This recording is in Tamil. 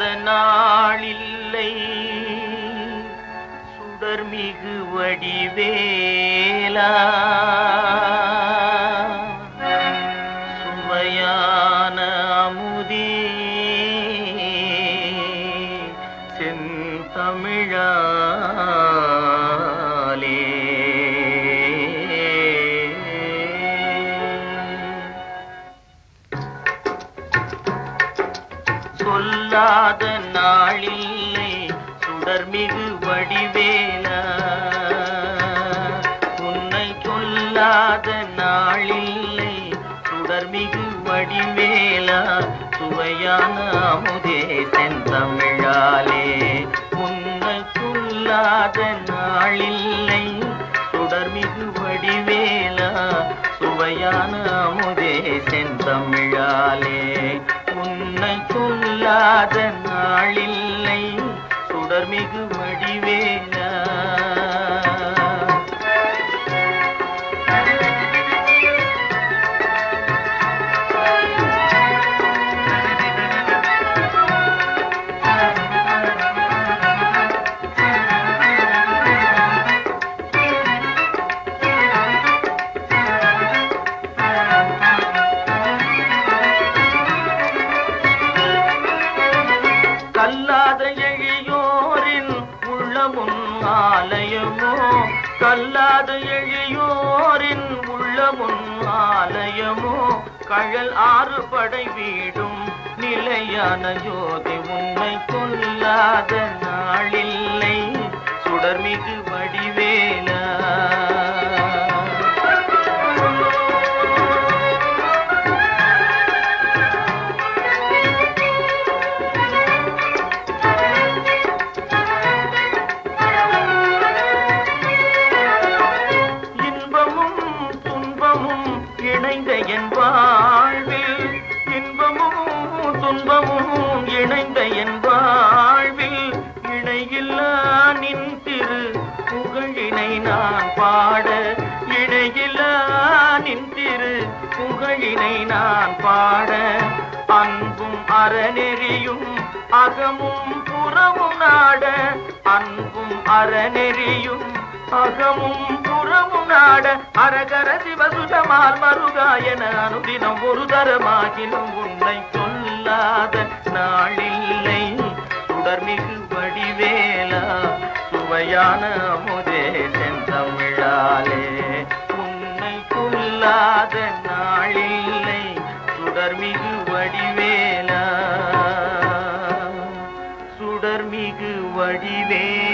சொல்லாத நாளில்லை சுடர்மிகு வடிவேலா. சுவையான அமுதே. செந்தமிழாலே சொல்லாத நாளில்லை சுடர்மிகு வடிவேல உன்னை சொல்லாத நாளில்லை சுடர்மிகு வடிவேலா சுவையான அமுதே செந்தமிழாலே. உன்னை சொல்லாத நாளில்லை சுடர்மிகு வடிவேலா சுவையான அமுதே செந்தமிழாலே. உன்னை நாளில்லை. சுடர்மிகு வடிவேலா ஆலயமோ? கல்லாத எழியோரின் உள்ளமுன் ஆலயமோ? கழல் ஆறு படை வீடும் நிலையான ஜோதி உண்மை கொல்லாத நாளில்லை. சுடர்மிகு வடிவேல இணைந்த என் வாழ்வில் இன்பமும் துன்பமும் இணைந்த என் வாழ்வில் இணையில்லா நின் திரு புகழினை நான் பாட இணையில்லா நின் திரு புகழினை நான் பாட. அன்பும் அறநெறியும் அகமும் புறமும் நாட அன்பும் அறநெறியும் அகமும் புறமும் நாட அரகர சிவசுதமால் மருகாயன அனுதினம் ஒரு தரமாகிலும் உன்னை சொல்லாத நாளில்லை. சுடர்மிகு வடிவேலா சுவையான அமுதே செந்தமிழாலே. உன்னை கொல்லாத நாளில்லை சுடர்மிகு வடிவேலா. சுடர்மிகு வடிவேலா.